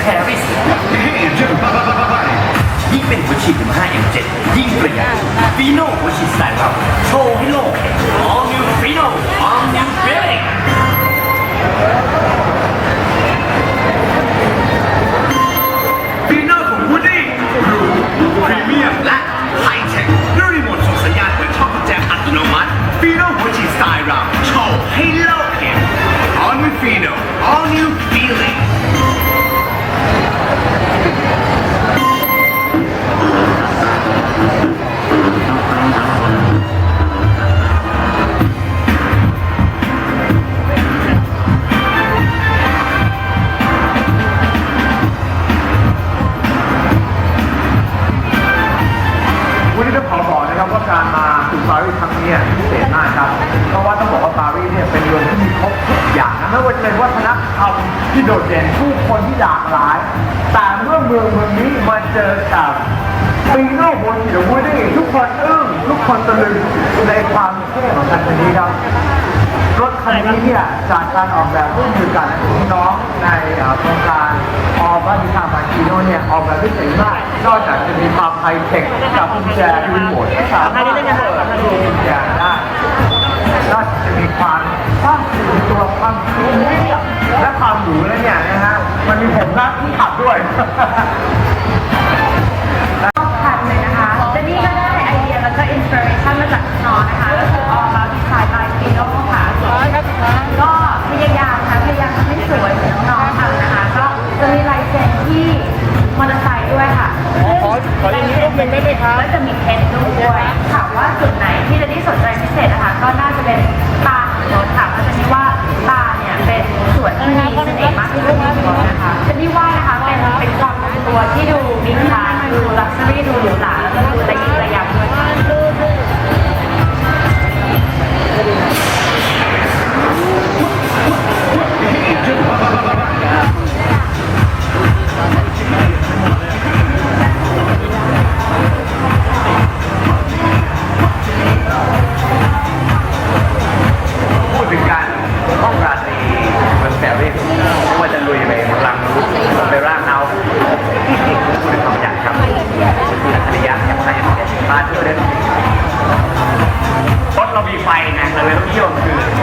แคริสยิ่งเป็นหัวฉีด M5 M7 ยิ่งประหยัดฟีโน่หัวฉีดสายเราโชว์ให้โลก All new Fino All new feeling ฟีโน่ของวูดดี้รูพรีเมียมและไฮเทคด้วยรีโมทส่งสัญญาณเปิดช่องกุญแจอัตโนมัติฟีโน่หัวฉีดสไตล์เรา การมาสู่ปารีสครั้งนี้พิเศษมากครับ เพราะว่าต้องบอกว่าปารีสเนี่ยเป็นเมืองที่มีครบทุกอย่างนะไม่ว่าจะเป็นวัฒนธรรมที่โดดเด่นผู้คนที่หลากหลาย แต่เมื่อเมืองเมืองนี้มาเจอกับปีโน่โฮจิโรวูดี้ทุกคนอึ้งทุกคนตะลึงในความเท่ของคันนี้ครับรถคันนี้เนี่ยจากการออกแบบร่วมมือกันของน้องในโครงการ ออบัติคามาชิโนเนี่ยออกแบบได้เจ๋งมากนอกจากจะมีความไฮเทคกับกุญแจรีโมทที่สามารถเปิดกุญแจได้นอกจากจะมีความสร้างตื่นตัวความสูงและความหรูแล้วเนี่ยนะฮะมันมีผมนักที่ขับด้วยคันเลยนะคะเจนนี่ก็ได้ไอเดียแล้วก็อินสปิเรชันมาจากน้องนะคะก็คือ All About Design by Fino นึ่งได้ไหมครับก็จะมีเพชรด้วยถามว่าจุดไหนที่เจนนี่สนใจพิเศษนะคะ ก็น่าจะเป็นตาของรถค่ะ บ้านเที่ยได้รถเรามีไฟไงเราเลยต้องเที่ยวคืน